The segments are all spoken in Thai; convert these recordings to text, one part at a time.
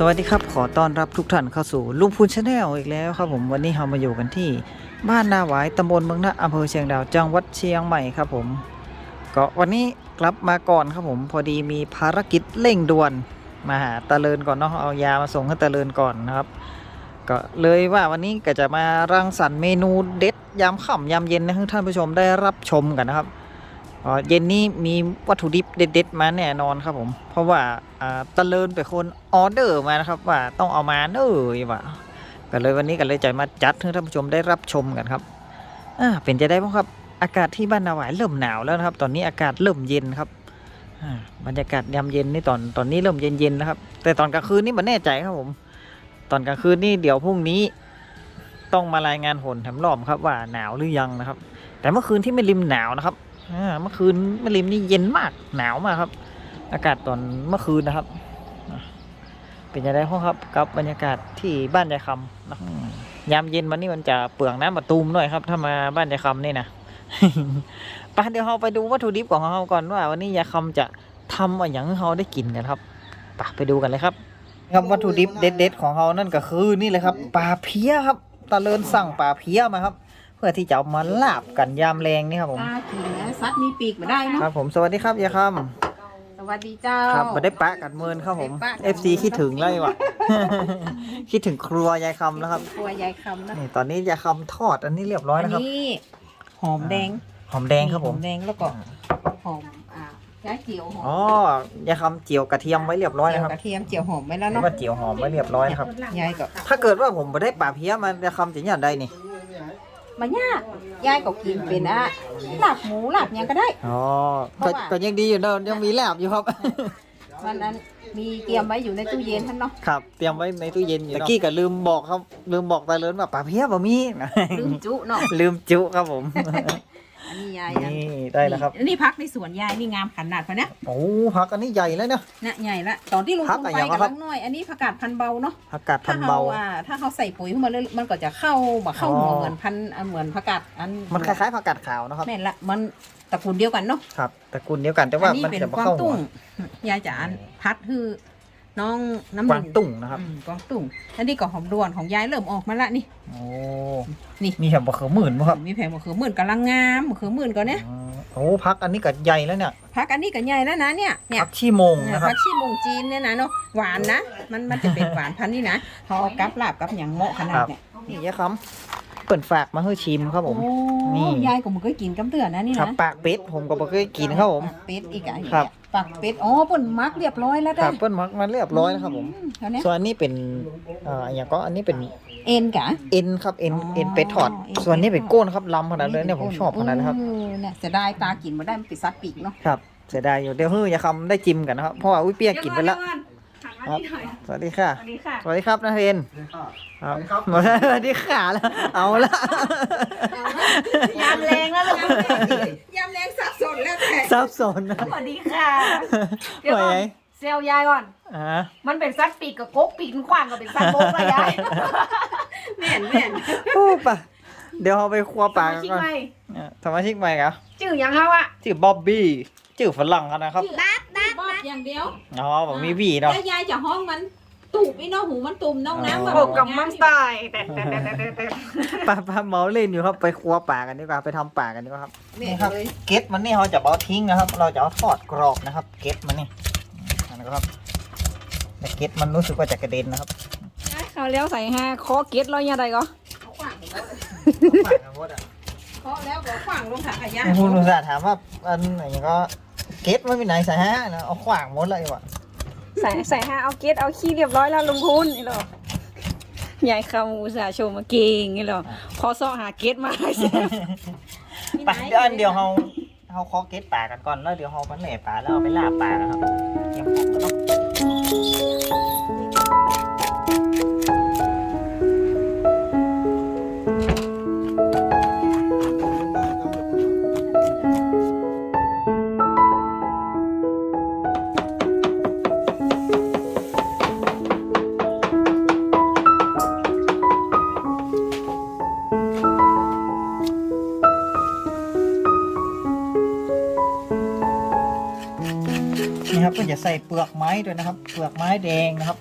สวัสดีครับ ขอต้อนรับทุกท่านเข้าสู่ลุงพูนชาแนลอีกแล้วครับผมวันนี้เรามาอยู่กันที่บ้านนาหวายตำบลเมืองนาอำเภอเชียงดาวจังหวัดเชียงใหม่ครับผมก็วันนี้กลับมาก่อนครับผมพอดีมีภารกิจเร่งด่วนมาหาตาเลินก่อนเนาะเอายามาส่งให้ตาเลินก่อนนะครับ ก็เลยว่าวันนี้ก็จะมารังสรรค์เมนูเด็ดยามค่ำยามเย็นให้ท่านผู้ชมได้รับชมกันนะครับ เย็นนี้มีวัตถุดิบเด็ด ๆ มาแน่นอนครับผม เพราะว่าตะเลินเป็นคนออเดอร์มานะครับว่าต้องเอามาเนอยว่าก็เลยวันนี้ก็เลยใจมาจัดให้ท่านผู้ชมได้รับชมกันครับอ่าเป็นจะได้บ้างครับ อากาศที่บ้านนาหวายเริ่มหนาวแล้วนะครับ ตอนนี้อากาศเริ่มเย็นครับบรรยากาศยามเย็นนี่ตอนตอนนี้เริ่มเย็นๆนะครับ แต่ตอนกลางคืนนี่มันแน่ใจครับผม ตอนกลางคืนนี่เดี๋ยวพรุ่งนี้ต้องมารายงานผลแถมรอบครับว่าหนาวหรือยังนะครับ แต่เมื่อคืนที่ไม่ริมหนาวนะครับ เมื่อคืนแม่ริมนี่เย็นมากหนาวมากครับ อากาศตอนเมื่อคืนนะครับ เป็นยังไงพ่อครับกับบรรยากาศที่บ้านยายคำนะยามเย็นวันนี้มันจะเปลืองน้ำมะตูมหน่อยครับ ถ้ามาบ้านยายคำนี่นะไปเดี๋ยวเราไปดูวัตถุดิบของเราก่อนว่า วันนี้ยายคำจะทำอะไรอย่างเราได้กินกันครับไปไปดูกันเลยครับ ครับวัตถุดิบเด็ดๆของเรานั่นก็คือนี่เลยครับปลาเพี้ยครับตาเลินสั่งปลาเพี้ยมาครับ เพื่อที่จะเอามาลาบกันยามแรงนี่ครับผมตากินนะซัดมีปีกมาได้เนาะครับผมสวัสดีครับยายคสวัสดีเจ้าำครับมาได้ปะกันเมินครับผม ได้ปะกัน FC คิดถึงเลยวะ คิดถึงครัวยายคำแล้วครับครัวยายคำนะนี่ตอนนี้ยายคำทอดอันนี้เรียบร้อยอันนะครับ นี้หอมแดงหอมแดงครับผม หอมแดงแล้วก็หอมอ่าย้ายเจียวหอมอ๋อยายคำเจียวกระเทียมไว้เรียบร้อยเจีนะยวครับกระเทียมเจียวหอมไว้แล้วเรียเนาะกว่าเจียวหอมไว้เรียบร้อยนะครับ ยายก็ถ้าเกิดว่าผมไม่ได้ป่าเพี้ยมันยายคำจะอย่างใดนี่ มันยากยายก็กินเป็นอะลาบหมูลาบหยังก็ได้ อ๋อเพราะก็ว่าก็ยังดีอยู่เนอะยังมีแลบอยู่ครับ วันนั้นมีเตรียมไว้อยู่ในตู้เย็นท่านเนาะครับเตรียมไว้ในตู้เย็นอยู่ตะกี้ก็ลืมบอกครับลืมบอกตาเลินว่าป่าเพี้ยบ่มีลืมจุเนาะลืมจุครับผม อันนี้ยายนะนี่ได้แล้วครับ อันนี่พักในสวนยายนี่งามขนาดพะเนี่ยโอ้พักอันนี้ใหญ่แล้วเนี่ยนะใหญ่ละตอนที่ลุงพักลงอะไปอย่างกัวะบครับ ลังน้อย อันนี้ผักกาดพันธุ์เบาเนาะผักกาดพัถ้านธุ์เขาเบา อ่าถ้าเขาใส่ปุ๋ยเข้ามาเรื่อยๆมันก็จะเข้าแบบเข้าอ๋อหัวเหมือนพันธุ์อ่าเหมือนผักกาดอันมันคล้ายๆผักกาดขาวนะครับแม่นละมันตระกูลเดียวกันเนาะครับตระกูลเดียวกันแต่อัว่านนี้มันเป็นจะกมาวางเข้าหัตุ้ว งยายจ๋าอันพัดคือ น้องน้ำหกวานึ่งงตุ้งนะครับ อืมกวางตุ้งอันนี้ก็หอมด่วนของยายเริ่มออกมาละนี่ โอ้นี่ มีแถมบะเขือหมื่นมั้งครับมีแผงมะเขือหมื่นกำลังงามมะเขือหมื่นก่อนเนี่ยอ๋อโอ้พักอันนี้ก็ใหญ่แล้วเนี่ยพักอันนี้ก็ใหญ่แล้วนะเนี่ยเนี่ย พักชี่โมงเนี่ยนะครับพักชีมงจีนเนี่ยนะเนาะหวานนะ มันมันจะเป็นหวานพันธุ์นี่นะพอเอากับลาบกับอย่างเหมาะขนาดเนี่ยนี่ยะครับ เปิดฝากมาให้ชิมครับผมโอ้นี่ยายก็มันก็กินกำเตือนนะนี่ครับนะปากเป็ดผมก็บ่เคยกินครับผม ปากเป็ดอีกอะครับ ปากเป็ดอ๋อเปุ่นมักเรียบร้อยแล้วคได้รับเปิ้ลมักมาเรียบร้อยแล้วครับผม อืเท่านี้ส่วนอันนี้เป็นอ่าอย่างก็อันนี้เป็นเอ็นกะ เอ็นครับเอ็นอ๋อเอ็นเป็ดทอด เอ็นเป็ดส่วนนี้เป็นก้นครับลำขนาดเลยเนี่ยผมชอบขนาดนะครับ เออเนี่ยเสียดายตากินมาได้มันปิดซัดปีกเนาะครับเสียดายอยู่เดี๋ยวเฮ้ยอย่าคำได้จิ้มกันนะครับเพราะว่าอุ้ยเปียกกินไปแล้ว ครับสวัสดีค่ะ สวัสดีค่ะ สวัสดีครับนาเรนครับสวัสดีค่ะแล้วเอาละยามแรงแล้วลูกยามแรงสับสนแล้วแต่ซับสนนะสวัสดีค่ะเดี๋ยวไหวก่อนไหมเซลลยายก่อนอ่ามันเป็นซัดปีกกับกกปีกขวางกับเป็นซัดโกกละยายแม่นแม่นพูดปะเดี๋ยวเราไปครัวสปลามากันชิกก่อนใหม่อะสมาชิกใหม่ครับชื่อหยังเขาอะชื่อบ๊อบบี้ ชื่อฝรั่งกันนะครับบอบ อย่างเดียวอ๋อผมมีบีเนาะแล้วยายจะห้องมันตูบไอ้เน้องหูมันตุ่มน้องน้ำอ๋อโกกกับมัมสไตล์แต่แต่แต่แต่แต่ปลาปลาเมาเล่นอยู่ครับไปครัวป่ากันดีกว่าไปทำป่ากันดีกว่าครับแม่นี่นครับเลยเก็ตมันนี่เราจะเอาทิ้งนะครับ เราจะเอาทอดกรอบนะครับ เก็ตมันนี่อันนี้ครับแต่เก็ตมันรู้สึกว่าจะกระเด็นนะครับเขาเลี้ยวใส่ห้าคอเกตร้อยยังไงก็เขาขวางแล้วป่ากันหมดอะเพราะแล้วก็ขวางลงถังขยะคุณลุงสาห์ถามว่าอันไหนก็ เก็ตไม่มีไหนใส่ฮะนะเอาขวางหมดเลยว่ะใส่ใส่ห้าเอาเกตเอาขี้เรียบร้อยแล้วลุงพูนนี่หรอยายคำอุตส่าห์โชว์มาเก่งนี่หรอพอซ้อหาเกตมาให้เสร็จไปเดี๋ยวอันเดียวเราเราขอเก็ตป่ากันก่อนแล้วเดี๋ยวเรามันแหล่ป่าแล้วเอาไปลาบป่านะครับเตรียมของกันเน ด้วยนะครับ เปลือกไม้แดงนะครับ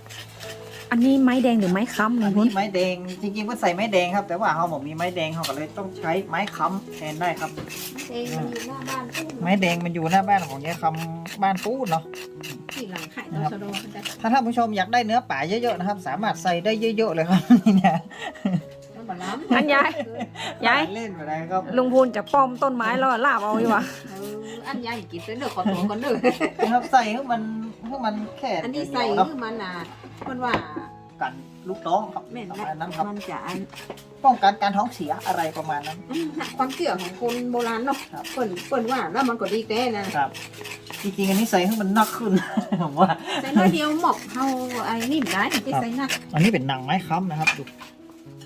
อันนี้ไม้แดงหรือไม้ค้ำลุอังนพูนนี้ไม้แดงจริงๆมันใส่ไม้แดงครับ แต่ว่าเขาบอกมีไม้แดงเขาก็เลยต้องใช้ไม้ค้ำแทนได้ครับ เองมันอยู่หน้าบ้านตู้ไม้แดงมันอยู่หน้าบ้านของยายคำบ้านปูนเนาะ ที่หลังไข่ตอชะโดมันจะถ้าท่านผู้ชมอยากได้เนื้อป่าเยอะๆนะครับ สามารถใส่ได้เยอะๆเลยครับนี่นะมันบาล้ำอันยายยายเล่นไปได้ครับลุงพูนจะป้อมต้นไม้แล้วลาบเอาดีกว่าเอออันยายกินเด้อขอตัวก่อนเด้อนะครับใส่ให้มัน ให้มันแค่อันนี้ใส่เดียวเนาะคือมันน่ะมันว่ากันลูกน้องครับแม่นประละมาณนั้นครับ มันจะอันป้องกันการท้องเสียอะไรประมาณนั้นอันน่ะความเชื่อของคนโบราณเนาะครับ เปิ่นเปิ่นว่าแล้วมันก็ดีแก่นะครับ จริงๆอันนี้ใส่ให้มันนักขึ้น ผมว่า ใส่น้อยเดียวหมอกเฮาไอ้นี่ได้ที่ใส่นักอันนี้เป็นหนังไม้ค้ำนะครับดู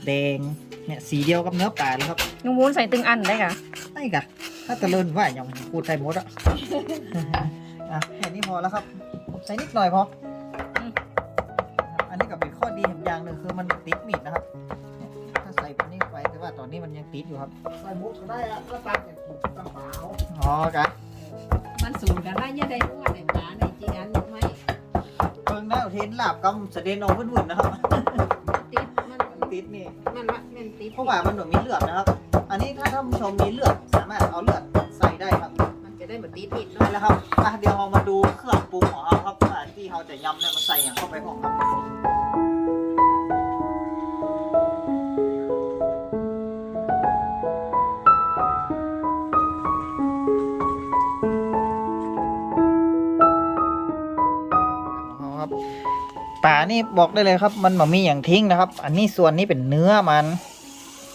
แดงเนี่ยสีเดียวกับเนื้อปลาเลยครับลุงพูนใส่ตึงอันได้กะได้กะถ้าตะเลินว่าอย่างพูดไทยหมดอะ อะแค่นี้พอแล้วครับ ใส่นิดหน่อยพอออันนี้ก็เป็นข้อดีอย่างหนึ่งคือมันติดมีดนะครับเนี่ยถ้าใส่แบบนี้ไปแต่ว่าตอนนี้มันยังติดอยู่ครับ ใส่มุกก็ได้อะก็ตักเนี่ยถูกกระเป๋าอ๋อกะมันสูงกันได้ยังได้รู้ว่าได้ปลาได้จีอันไหมเพิ่งได้อุเทนลาบกำเสด็จออกวุ่นๆนะครับ ติดมันติดนี่ มันละแม่นติดเพราะว่ามันหนูมีเลือดนะครับ อันนี้ถ้าท่านผู้ชมมีเลือดสามารถเอาเลือดใส่ได้ครับ มันจะได้เหมือนติดผิดได้เนาะแล้วครับอะเดี๋ยวเรามาดูเครื่องปรุงของเราครับว่า ที่เราจะยำเนี่ยมันใส่อย่างเข้าไปของครับเอาครับป่านี่บอกได้เลยครับ มันม่มีอย่างทิ้งนะครับ อันนี้ส่วนนี้เป็นเนื้อมัน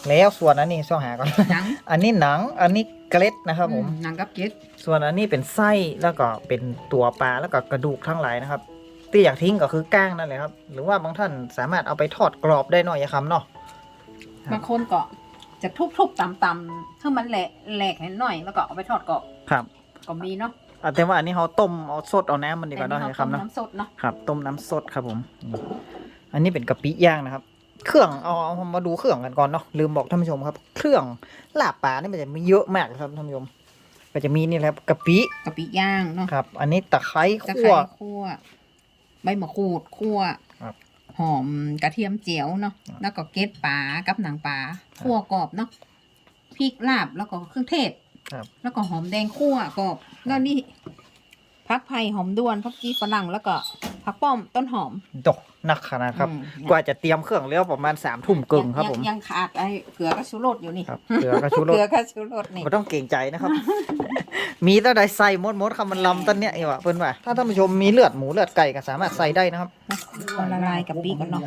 แล้วส่วนอันนี้ช่องหาก่อน หนังอันนี้หนัง อันนี้เกล็ดนะครับผม หนังกับเก็ดส่วนอันนี้เป็นไส้แล้วก็เป็นตัวปลาแล้วก็กระดูกทั้งหลายนะครับ ที่อยากทิ้งก็คือก้างนั่นแหละครับ หรือว่าบางท่านสามารถเอาไปทอดกรอบได้หน่อยอะคำเนาะครับบางคนก็จะทุบๆตำๆให้มันแหลกแหลกให้หน่อยแล้วก็เอาไปทอดกรอบครับก็มีเนาะอะแต่ว่าอันนี้เขาต้มเอาสดเอาน้ำมันดีกว่าเนาะแต่ไอ้นี่เราต้มคำเนาะ น้ำสดเนาะ ครับ ต้มน้ำสดครับผมอืมอันนี้เป็นกะปิย่างนะครับ เครื่องเอาเอามาดูเครื่องกันก่อนเนาะลืมบอกท่านผู้ชมครับ เครื่องลาบปลานี่มันจะมีเยอะมากครับท่านผู้ชมก็จะมีนี่แหละครับกะปิกะปิย่างเนาะครับ อันนี้ตะไคร้ตะไคคั่ว ร้คั่วใบมะกรูดคั่วครับหอมกระเทียมเจียวเนาะครับแล้วก็เกล็ดปลากับหนังปลาคั่วกรอบเนาะพริกลาบแล้วก็เครื่องเทศครับ แล้วก็หอมแดงคั่วกรอบแล้วนี่ พักไผ่หอมด้วนพักจีฝรั่งแล้วก็ผักป้อมต้นหอม ดกหนักขนาดครับ อืม กว่าจะเตรียมเครื่องแล้วประมาณสามทุ่มกึ่งครับยัผมยังขาดไอ้เกลือกับชูรสอยู่นี่ครับเกลือกับชูรเกลือสกับชูรสนี่ ไม่ต้องเก่งใจนะครับ มีตั้งใดใส่มดมดๆคำมันลำต้นเนี้ยเองวะเพื่อนว่าถ้าท่านผู้ชมมีเลือดหมูเลือดไก่ก็สามารถใส่ได้นะครับเอาละลายกับปีกันเนาะ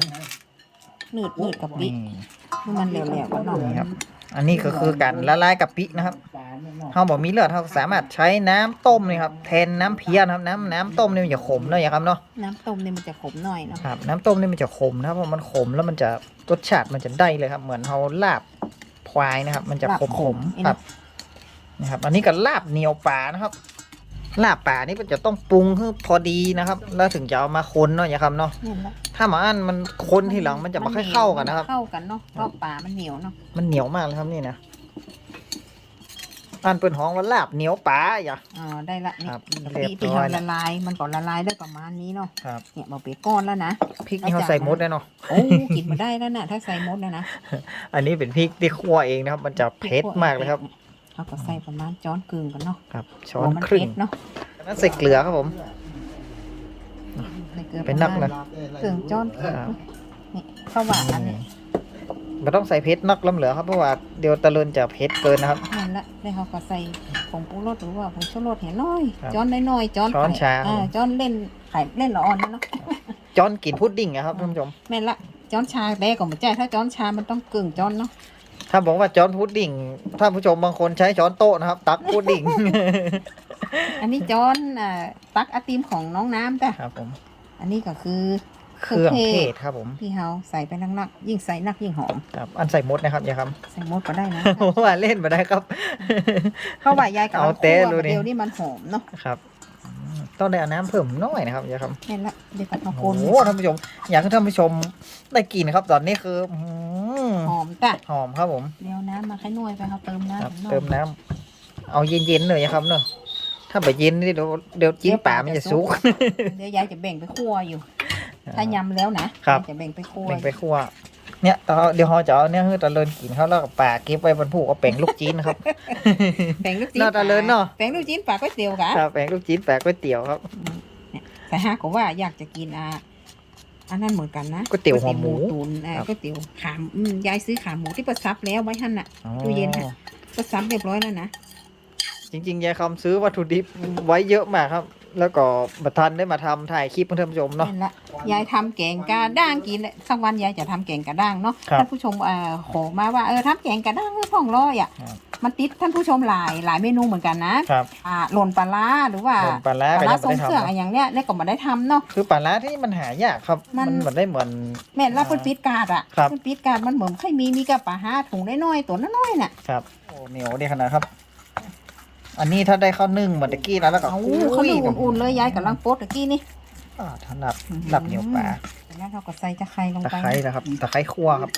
หนืดหนืดกับปีนี่ให้มันเหลวๆกันเนาะนี่ครับ อันนี้ก็คือการละลายกับปินะครับปลาเนี่ยเนาะเขาบอกมีเลือดเขาสามารถใช้น้ำต้มนี่ครับแทนน้ำเพี้ยนะครับ น้ำน้ำต้มนี่มันจะขมหน่อยครับเนาะน้ำต้มเนี่ยมันจะขมหน่อยเนาะครับ น้ำต้มนี่มันจะขมนะครับเพราะมันขมแล้วมันจะรสชาติมันจะได้เลยครับ เหมือนเขาลาบควายนะครับ มันจะขมขมๆครับนะครับ อันนี้ก็ลาบเหนียวปลานะครับ ลาบป่านี่มันจะต้องปรุงให้พอดีนะครับ แล้วถึงจะเอามาคนเนาะอย่าคำเนาะเนี่ยละถ้ามาอันมันคนทีหลังมันจะไม่ค่อยเข้ากันนะครับ เข้ากันเนาะรอบปลามันเหนียวเนาะมันเหนียวมากเลยครับนี่นะอันเปิดห้องว่าลาบเหนียวปลาอย่า อ๋อได้ละนี่ครับกะเรียปิบที่ร้อยเราละลายมันก็ละลายได้ประมาณนี้เนาะครับเนี่ยมาเปียก้อนแล้วนะพริกนี่เขาใส่มดแน่เนอนโอ้กินมาได้แล้วนะถ้าใส่มดนะนะอันนี้เป็นพริกที่คั่วเองนะครับ มันจะเผ็ดมากเลยครับ เขาก็ใส่ประมาณจ้อนกึ่งกันเนาะครับ ช้อโอ้นมันครึ่งเผ็ดเนาะแล้วใส่เกลือครับผม ใส่เกลือเป็นนักระเลยมาณกึ่งจ้อนกึ่งครับนี่ข้าวหวานอันนี้มันต้องใส่เผ็ดนักล้ำเหลือครับเพราะว่าเดี๋ยวตะเลินจะเผ็ดเกินนะครับนั่นละได้เขาก็ใส่ผงปรุงรสหรือว่าผงชูรสเห็นน้อยครับจ้อนน้อยๆจ้อนช้อนไข่ชาอ่าจ้อนเล่นไข่เล่นละอ่อนนะเนาะจอนกินพุดดิ้งนะครับท่านผู้ชมแม่นละจ้อนชาแดกก็ไม่ใจถ้าจ้อนชามันต้องกึ่งจ้อนเนาะ ถ้าบอกว่าจอนพุดดิ้งท่านผู้ชมบางคนใช้ช้อนโต๊ะนะครับ ตักพุดดิ้งอันนี้จ้อนอ่าตักไอติมของน้องน้ำแต่ครับผม อันนี้ก็คือเครื่องเทศครับผมที่เฮาใส่ไปนักๆยิ่งใส่นักยิ่งหอมครับอันใส่มดนะครับอย่าครับใส่หมดก็ได้นะโอ้ว่าเล่นมาได้ครับเพราะว่ายายกับเอามันเต้คั่วดูดิเดียวนี่มันหอมเนาะครับอืม ต้องได้เอาน้ำเพิ่มน้อยนะครับอย่าครับแม่นละเดี๋ยวกับข้าวโพโอ้ดโหท่านผู้ชม อยากให้ท่านผู้ชมได้กินนะครับ ตอนนี้คืออื้อหือหอมจ้ะหอมครับผม เดี๋ยวน้ำมาแค่น่วยไปเขาเติมครับน้ำหน่อย เติมน้ำเอาเย็นๆเลยนะครับเนอะถ้าไปเย็นนี่เดี๋ยวเดี๋ยวจิ้นป่ามันจะสุก เดี๋ยวยายจะแบ่งไปคั่วอยู่ ถ้ายำแล้วนะครับจะแบ่งไปคั่วแบ่งไปคั่ว เนี่ยตอนเดี๋ยวเขาจะเอาเนี่ยคือตะเลินกินเขาแล้วก็ป่าเก็บไว้บนผูกเอาแป้งลูกจีนนะครับแบ่งลูกจีนน่าจะเลิศเนอะแบ่งลูกจีนปลาก๋วยเตี๋ยวกะครับ แป้งลูกจีนแปะก๋วยเตี๋ยวครับแต่หากก็ว่าอยากจะกินอะอันนั้นเหมือนกันนะก๋วยเตี๋ยวหัวหมูตุ๋นอะครับก๋วยเตี๋ยวขาหมูอืมยายซื้อขาหมูที่ประซับแล้วไว้ท่านน่ะตู้เย็นค่ะประซับเรียบร้อยแล้วนะจริงๆยายคำซื้อวัตถุดิบไว้เยอะมากครับ แล้วก็บัทันได้มาทำถ่ายคลิปให้ท่านผู้ชมเนาะ นั่นละยายทำแกงกระด้างกินแหละสักวันยายจะทำแกงกระด้างเนาะครับท่านผู้ชมเอ่อขอมาว่าเออทำแกงกระด้างเพื่อพ่องร้อยอะครับ มันติดท่านผู้ชมหลายหลายเมนูเหมือนกันนะครับอ่าหล่นปลาร้าหรือว่าส่วนปลาร้าปก็ลาร้ายังทรไม่งได้เครื่องทำอะนะอย่างเนี้ยแล้วก็มาได้ทำเนาะ คือปลาร้าที่มันหายากครับ มัมันนเหมือนได้เหมือน แม่นรับเป็นปิดการ์ดอะครับเป็นปิดการ์ดมันเหมือนเคยมีมีกับปลาห้าถุงน้อยๆตัวน้อยๆน่ะครับโอ้เหนียวดีขนาดครับ อันนี้ถ้าได้ข้าวนึ่งเหมือนตะกี้แล้วแล้วก็เอาคุยเขาดูกับอุ่นๆเลยยายกำลังโป๊ดตะกี้นี่อ่าถนัดหลับเหนียวปลาแล้วเราก็ใส่ตะไคร้ลงตะไปไคร้นะครับตะไคร้คั่วครับ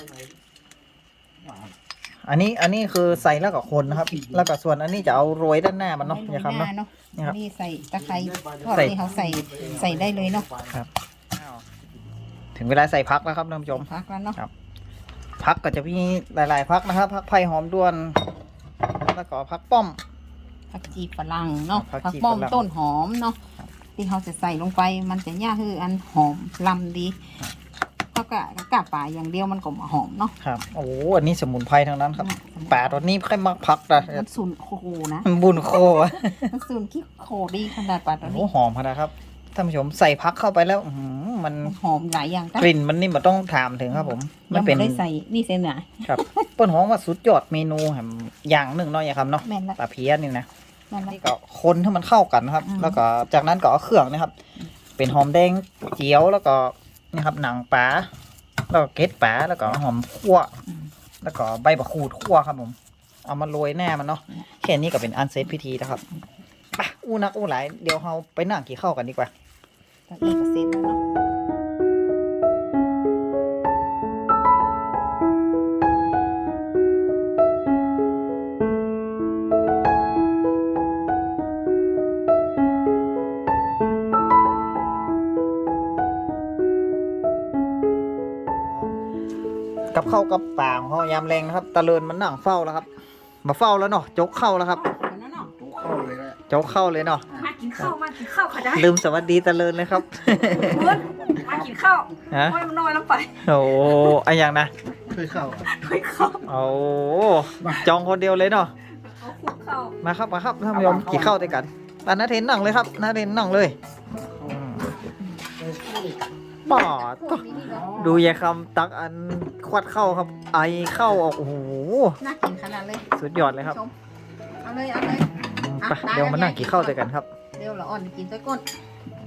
อันนี้อันนี้คือใส่แล้วก็คนนะครับ แล้วก็ส่วนอันนี้จะเอาโรยด้านหน้ามันเนาะอย่าครับหเนาะน้าเนาะนี่ครับนี่ใส่ตะไคร้ทอดใส่นี่เขาใส่ใส่ได้เลยเนาะถึงเวลาใส่พักแล้วครับท่านผู้ชมพักแล้วเนาะพักก็จะมีหลาย ๆ พักนะครับ พักไผ่หอมด้วน แล้วก็พักป้อม ผักจีฝรั่งเนาะผักผักชีป้อมฝรั่งต้นหอมเนาะที่เขาจะใส่ลงไปมันจะย่าคืออันหอมลำดีเขาก็กะป่าอย่างเดียวมันก็หอมเนาะครับโอ้โหอันนี้สมุนไพรทั้งนั้นครับน่ะป่าตัวนี้ค่อยมักพักนะมันสูนโคนะบุญโคอะมันสูนขี้โคดีขนาดป่าตัวโอ้โหนี้หอมขนาดครับ ท่านผู้ชมใส่พักเข้าไปแล้วอื้อหือมันหอมหลายอย่างจ้ะกลิ่นมันนี่มันต้องถามถึงครับผมยัมันงเป็ไม่นได้ใส่นี่เส้นหนาครับเปิ้นหองว่าสุดยอดเมนูแหมอย่างหนึ่งเนาะอย่าครับเนาะแม่นละปลาเพี้ยนี่นะ แม่นละนี่ก็คนให้มันเข้ากันนะครับ อืม แล้วก็จากนั้นก็เอาเครื่องนะครับ เป็นหอมแดงเจียวแล้วก็นี่ครับหนังปลาแล้วก็เกล็ดปลาแล้วก็หอมคั่วแล้วก็ใบมะกรูดคั่วครับผม เอามาโรยหน้ามันเนาะแค่นี้ก็เป็นอันเซตพิธีนะครับ ไปอู้นักอู้หลายเดี๋ยวเราไปนั่งกี่ข้าวกันดีกว่าตอนนี้ก็เส้นแล้วเนาะกับข้าวกับปลาของเขายามแรงนะครับ ตะเลินมันนั่งเฝ้าแล้วครับ มาเฝ้าแล้วเนาะจกเข้าแล้วครับ เลยแหละจกเข้าเลยเนาะมากินข้าวมากินข้าวค่ะได้ลืมสวัสดีตะเลินเลยครับคุณมากินข้าวฮะ โอ้ยมันน้อยแล้วไปโอ้ไอะอย่างนะเคยเข้าอะเฮ้ยข้าวโอ้จองคนเดียวเลยเนาะเอาคลุกข้าวมาครับมาครับท่านผู้ชมกี่เข้าด้วยกันตอนนาเทนนั่งเลยครับนาเทนนั่งเลยอืมป่อดพวกนี้นี่เนาะดูยายคำตักอันควัดเข้าครับ ไอเข้าออกโอ้โหน่ากินขนาดเลย สุดยอดเลยครับ ชม เอาเลย เอาเลยอะ ไปตายเดี๋ยวมานั่งแล้วกี่เข้าด้วยกันครับเดี๋ยวเราอ่อนกินใส่ก้น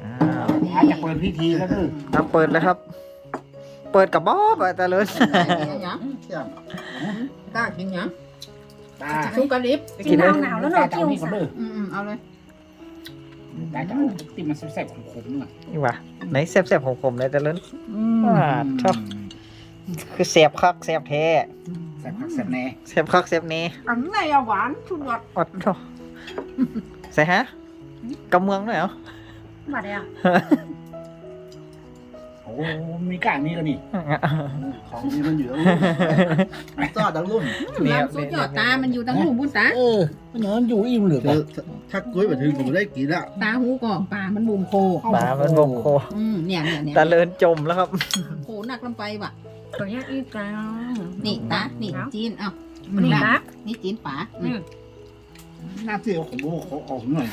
อ่าอาจจะเปิดพิธีแล้วเด้อเอาเปิดเลยครับ เปิดกับบ๊อบอะตะเลินกินยังเที่ยงกล้ากินยังตาชุกกะลิบกินหนาวหนาวแล้วเนอะตาจะเอานี่ก่อนเด้ออืมๆเอาเลยตาจะเอาที่มันแซ่บๆขมๆหน่อยนี่ว่ะไหนแซ่บๆของผมเลยตะเลินว่าชอบคือแซ่บคักแซ่บแท้แซ่บคักแซ่บแน่แซ่บคักแซ่บนี้อันไหนอะหวานชุดยอดอดโถ่ ใส่ฮะกำเมืองหน่อยเหรอมาได้อะโอ้มีกล้างนี่ก็นี่ ของดีมันอยู่จอดดังรุ่นเนี่ยน้ำซุปยอดตา มันอยู่ตั้งหูบุญตาเออมันเหนืออยู่อิ่มเหลือเจอถ้ากล้วยมาถึงผมได้กินละตาหูก่อนปลา มันบุมโคปลา มันบงโคอืมเนี่ยเนี่ยเนี่ยตะเลินจมแล้วครับโคหนักลงไปว่ะตัวนี้อีกแล้วนี่ตา นี่จีนเอ้านี่นะนี่จีนป๋าอืม หน้าเที่ยวของโบเขาออกหน่อย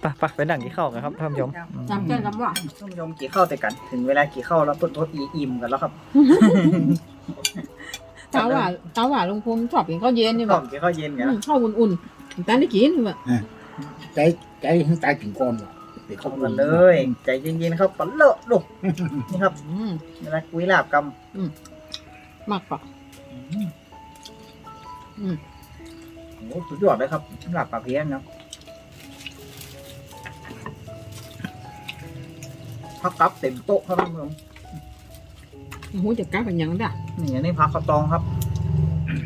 ไปไปไปนั่งกี่ข้าวกันครับท่านผู้ชมจำใจกับว่าท่านผู้ชมกี่ข้าวแต่กัน ถึงเวลากี่ข้าวแล้วเพิ่นทดอีอิ่มกันแล้วครับเช้าว่าเช้าว่าลุงภูมิชอบกินข้าวเย็นนี่ข้าบ่วกี่ข้าวเย็นกันอืมข้าวอุ่นๆตาได้กินว่ะใจใจให้ตายถึงก่อนว่ะเดี๋ยวเข้าเขากันเลยใจเย็นๆครับปะเลอะลูกนี่ครับอืมเวลากุยลาบกมากกว่าอืมำ โอ้สุดยอดเลยครับลาบปลาเพี้ยนเนาะพักกับเต็มโต๊ะครับท่านผู้ชมโอ้โหจะกล้าเป็นหยังได้นี่อันนี้พักข้าวตองครับ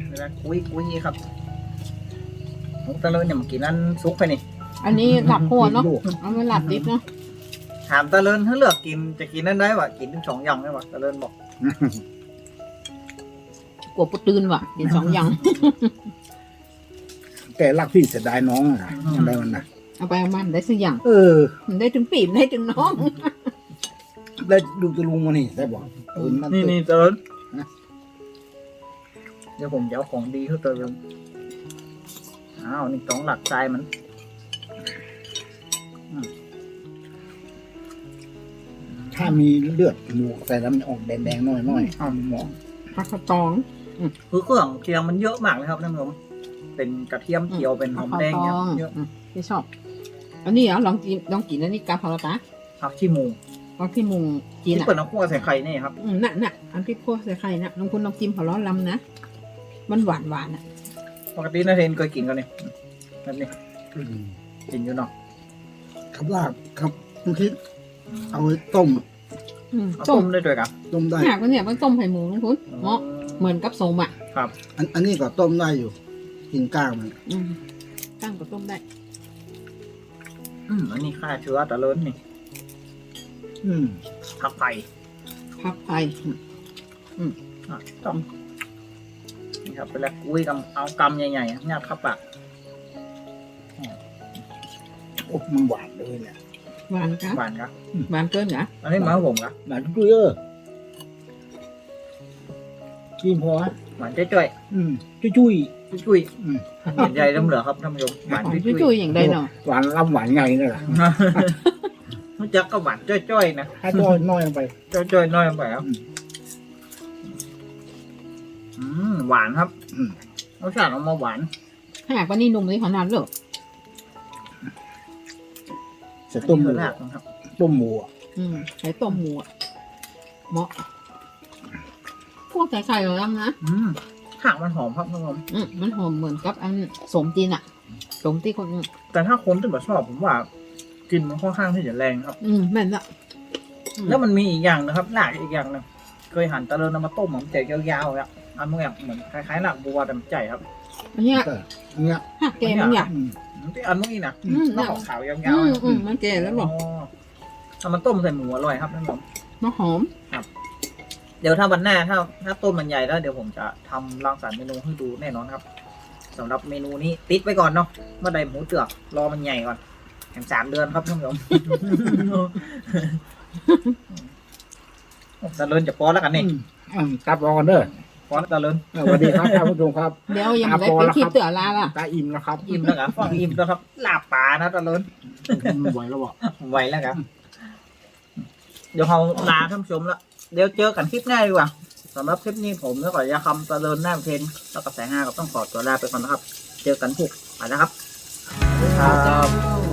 เวลากุยกุยครับหมูตะเลินเนี่ยมากินนั้นซุกไปนี่อันนี้หลับหัวเนาะเอาไว้หลับดิบเนาะถามตะเลินถ้าเลือกกินจะกินนั่นได้ปะกินทั้งสองอย่างได้ปะตะเลินบอก กลัวปุตื่นว่ะกินสองอย่าง แกรักพี่เสียดายน้องอะอะไรมันนะเอาไปเอามันได้สักอย่างเออ มันได้ถึงปีบได้ถึงน้อง ได้ดูตะลุงมานี่ได้บอกเออมันนี่ตึกนี่ตะเลินนะเดี๋ยวผมจะเอาของดีเข้าตะเลินอ้าว นี่สองหลักใจมันถ้ามีเลือดหมูใส่แล้วมันออกแดงๆหน่อยๆเอาหมอผักกระตอง คือเครื่องเคียงมันเยอะมากเลยครับท่านผู้ชมเป็นกระเทียมเจียวเป็นหอมแดงเนี่ยเยอะอืมที่ชอบ อันนี้เหรอลองกินลองกินอันนี้กาพาราตาผักขี้หมูลองที่มุงจีนที่อะเปิดน้ำคั่วใส่ไข่นี่ครับอืมน่ะน่ะอันที่พวกใส่ไข่น่ะลองคุณลองกินพอร้อนลำนะมันหวานหวานๆอะปกตินาเทนเคยกินกันนี่แบบนี้อืมกินอยู่เนาะครับลาบครับบางทีเอาไว้ต้มอืมเอาต้ต้มมได้ด้วยครับต้มได้หากว่าเนี่ยมันต้มไข่หมูลงคุณเหมาะ เหมือนกับโซมอะครับ อันอันนี้ก็ต้มได้อยู่ กินก้างมันอืมตั้งก็ต้มได้อืมอันนี้ค่าเชื้อตะเลินนี่อืมผักไผ่พับไข่อืมอะต้องนี่ครับเป็นแล้วกุ้ยกำเอากำใหญ่ๆเนี่ยครับปะโอ้มันหวานเลยเนี่ยหวานครับหวานครับหวานเกินเหรออันนี้หมาผมครับหวานจุ้ยๆเออ กินพอหวานจ้อยอืมจุ้ยๆจุ้ยๆอืมๆเห็นใหญ่เริ่มเหลือครับท่านผู้ชมหวานหอมจุ้ยจุ้ยๆอย่างใดเนาะหวานลำหวานไงนี่แหละๆมันจะก็หวานจ้อยๆนะถ้าจ้อยน้อยลงไป จ้อยๆน้อยลงไปครับอืมอืมหวานครับอืม รสชาติออกมาหวานถ้าหากว่านี่นุ่มเลยขนาดเลยเสร็จต้มหมูอันนี้คือรากนะครับต้มหมูอะอืมใช้ต้มหมูอะเหมาะ พวกใส่ไข่เหรอลำนะอืมข้างมันหอมครับท่านผู้ชมอืมมันหอมเหมือนกับอันสมจีนอะสมที่คนแต่ถ้าคนที่แบบชอบผมว่ากลินมันค่อนข้างที่จะแรงครับ อืมแม่นละอืมแล้วมันมีอีกอย่างนะครับรากอีกอย่างหนึงเคยหั่นตะเลินเอามาต้มมันจะยาวๆอะอันมันแบบเหมือนคล้ายๆรากบัวแต่มันใจครับอันเนี้ยแต่อันเนี้ยหักแกมันอยากอืมที่อันนู้นนะอืมนอกขาวๆยาวอืมๆอืมมันแก่แล้วหรอเอามันต้มใส่หมูอร่อยครับท่านผู้ชมมันหอม เดี๋ยวถ้าวันหน้าถ้าถ้าต้มมันใหญ่แล้วเดี๋ยวผมจะทำรังสรรค์เมนูให้ดูแน่นอนครับสำหรับเมนูนี้ติดไว้ก่อนเนาะเมื่อใดหมูเจือกรอมันใหญ่ก่อนแถมสามเดือนครับท่านผู้ชมตะเลินจะป้อนแล้วกันนี่อืมอืมกลับรอกันเด้อป้อนตะเลินเออสวัสดีครับท่านผู้ชมครับเดี๋ยวยังอะได้พอเป็นแล้วคลิปครับเตือลาล่ะตาอิ่มแล้วครับ อิ่มแล้วครับฟังอิ่มแล้วครับลาบปลานะตะเลินมันไหวแล้วบอกไหวแล้วครับเดี๋ยวเราลาท่านผู้ชมละ เดี๋ยวเจอกันคลิปหน้าดีกว่าสำหรับคลิปนี้ผมแล้วก็ยาคำตะเลินหน้าเพนแล้วก็แสงห้าก็ต้องขอตัวลาไปก่อนนะครับ เจอกันพวกไปแล้วครับครับ